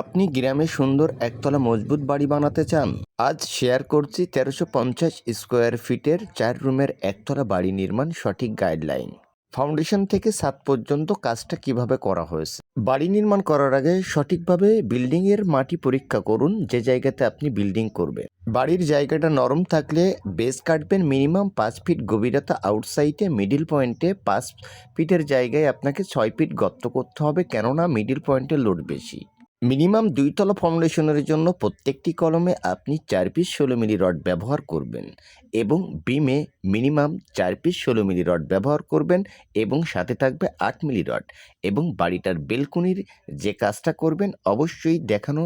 আপনি গ্রামে সুন্দর একতলা মজবুত বাড়ি বানাতে চান? আজ শেয়ার করছি তেরোশো পঞ্চাশ স্কোয়ার ফিটের চার রুমের একতলা বাড়ি নির্মাণ সঠিক গাইডলাইন। ফাউন্ডেশন থেকে সাত পর্যন্ত কাজটা কীভাবে করা হয়েছে? বাড়ি নির্মাণ করার আগে সঠিকভাবে বিল্ডিংয়ের মাটি পরীক্ষা করুন, যে জায়গাতে আপনি বিল্ডিং করবেন। বাড়ির জায়গাটা নরম থাকলে বেস কাটবেন মিনিমাম পাঁচ ফিট গভীরতা আউটসাইডে মিডিল পয়েন্টে পাঁচ ফিটের জায়গায় আপনাকে ছয় ফিট গর্ত করতে হবে, কেননা মিডিল পয়েন্টে লোড বেশি। মিনিমাম দুইতলা ফাউন্ডেশনের জন্য প্রত্যেকটি কলমে আপনি চার পিস ষোলো মিলি রড ব্যবহার করবেন এবং বিমে মিনিমাম চার পিস ষোলো মিলি রড ব্যবহার করবেন এবং সাথে থাকবে আট মিলি রড এবং বাড়িটার বেলকুনির যে কাজটা করবেন অবশ্যই দেখানো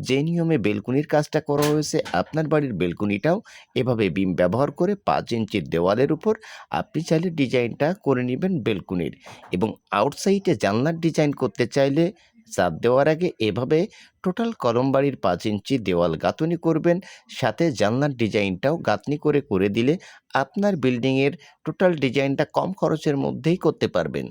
যে নিয়মে বেলকুনির কাজটা করা হয়েছে আপনার বাড়ির বেলকুনিটাও এভাবে বিম ব্যবহার করে পাঁচ ইঞ্চির দেওয়ালের উপর আপনি চাইলে ডিজাইনটা করে নেবেন বেলকুনির এবং আউটসাইডে জানলার ডিজাইন করতে চাইলে চাপ দেওয়ার আগে এভাবে টোটাল কলম বাড়ির পাঁচ ইঞ্চি দেওয়াল গাঁথনি করবেন। সাথে জানলার ডিজাইনটাও গাঁথনি করে করে দিলে আপনার বিল্ডিংয়ের টোটাল ডিজাইনটা কম খরচের মধ্যেই করতে পারবেন।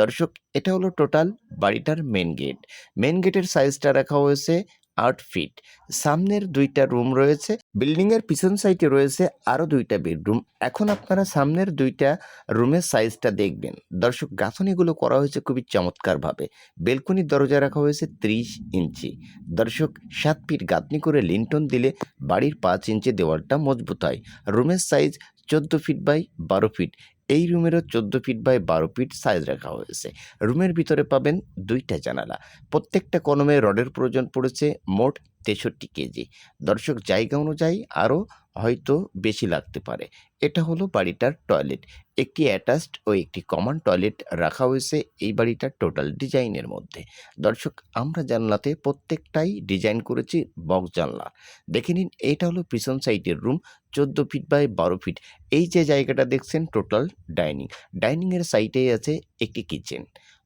দর্শক, এটা হলো টোটাল বাড়িটার মেন গেট মেন গেটের সাইজটা রাখা হয়েছে আট ফিট। সামনের দুইটা রুম রয়েছে বিল্ডিংয়ের পিছন সাইডে রয়েছে আরও দুইটা বেডরুম। এখন আপনারা সামনের দুইটা রুমের সাইজটা দেখবেন। দর্শক, গাঁথনিগুলো করা হয়েছে খুবই চমৎকারভাবে। বেলকনির দরজা রাখা হয়েছে ত্রিশ ইঞ্চি। দর্শক, সাত ফিট গাঁথনি করে লিন্টন দিলে বাড়ির পাঁচ ইঞ্চি দেওয়ালটা মজবুত হয়। রুমের সাইজ চোদ্দ ফিট বাই বারো ফিট। এই রুমেরও চোদ্দ ফিট বাই বারো ফিট সাইজ রাখা হয়েছে। রুমের ভিতরে পাবেন দুইটা জানালা। প্রত্যেকটা কলমে রডের প্রয়োজন পড়েছে মোট তেষট্টি কেজি। দর্শক, জায়গা অনুযায়ী আরও হয়তো বেশি লাগতে পারে। এটা হলো বাড়িটার টয়লেট একটি অ্যাটাচড ও একটি কমন টয়লেট রাখা হয়েছে এই বাড়িটার টোটাল ডিজাইনের মধ্যে। দর্শক, আমরা জানলাতে প্রত্যেকটাই ডিজাইন করেছি বক্স জানলা। দেখে নিন এইটা হলো পিছন সাইডের রুম চোদ্দ ফিট বাই বারো ফিট। এই যে জায়গাটা দেখছেন টোটাল ডাইনিং। ডাইনিংয়ের সাইটেই আছে একটি কিচেন।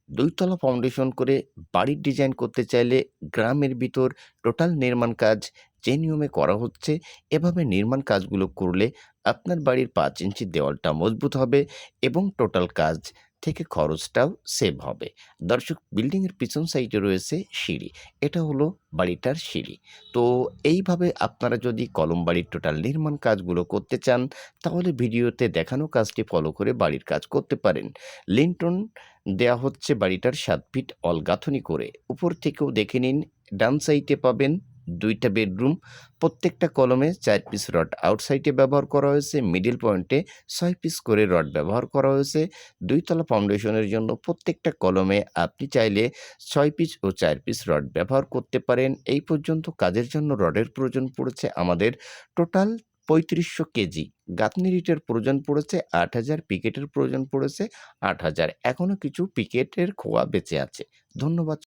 দুইতলা ফাউন্ডেশন করে বাড়ির ডিজাইন করতে চাইলে গ্রামের ভিতর টোটাল নির্মাণ কাজ যে নিয়মে করা হচ্ছে। এভাবে নির্মাণ কাজগুলো করলে আপনার বাড়ির পাঁচ ইঞ্চি দেওয়ালটা মজবুত হবে এবং টোটাল কাজ থেকে খরচটাও সেভ হবে। দর্শক বিল্ডিংয়ের পিছন সাইডে রয়েছে সিঁড়ি। এটা হলো বাড়িটার সিঁড়ি। তো এইভাবে আপনারা যদি কলম বাড়ির টোটাল নির্মাণ কাজগুলো করতে চান, তাহলে ভিডিওতে দেখানো কাজটি ফলো করে বাড়ির কাজ করতে পারেন। লিন্টন দেয়া হচ্ছে বাড়িটার সাত ফিট অল গাঁথনি করে। উপর থেকেও দেখে নিন, ডান সাইডে পাবেন দুইটা বেডরুম, প্রত্যেকটা কলমে চার পিস রড আউটসাইডে ব্যবহার করা হয়েছে মিডিল পয়েন্টে ছয় পিস করে রড ব্যবহার করা হয়েছে। দুইতলা ফাউন্ডেশনের জন্য প্রত্যেকটা কলমে আপনি চাইলে ছয় পিস ও চার পিস রড ব্যবহার করতে পারেন। এই পর্যন্ত কাজের জন্য রডের প্রয়োজন পড়েছে আমাদের টোটাল পঁয়ত্রিশশো কেজি। গাঁথনি রিটের প্রয়োজন পড়েছে, আট হাজার পিকেটের প্রয়োজন পড়েছে, আট হাজার। এখনও কিছু পিকেটের খোয়া বেঁচে আছে। ধন্যবাদ।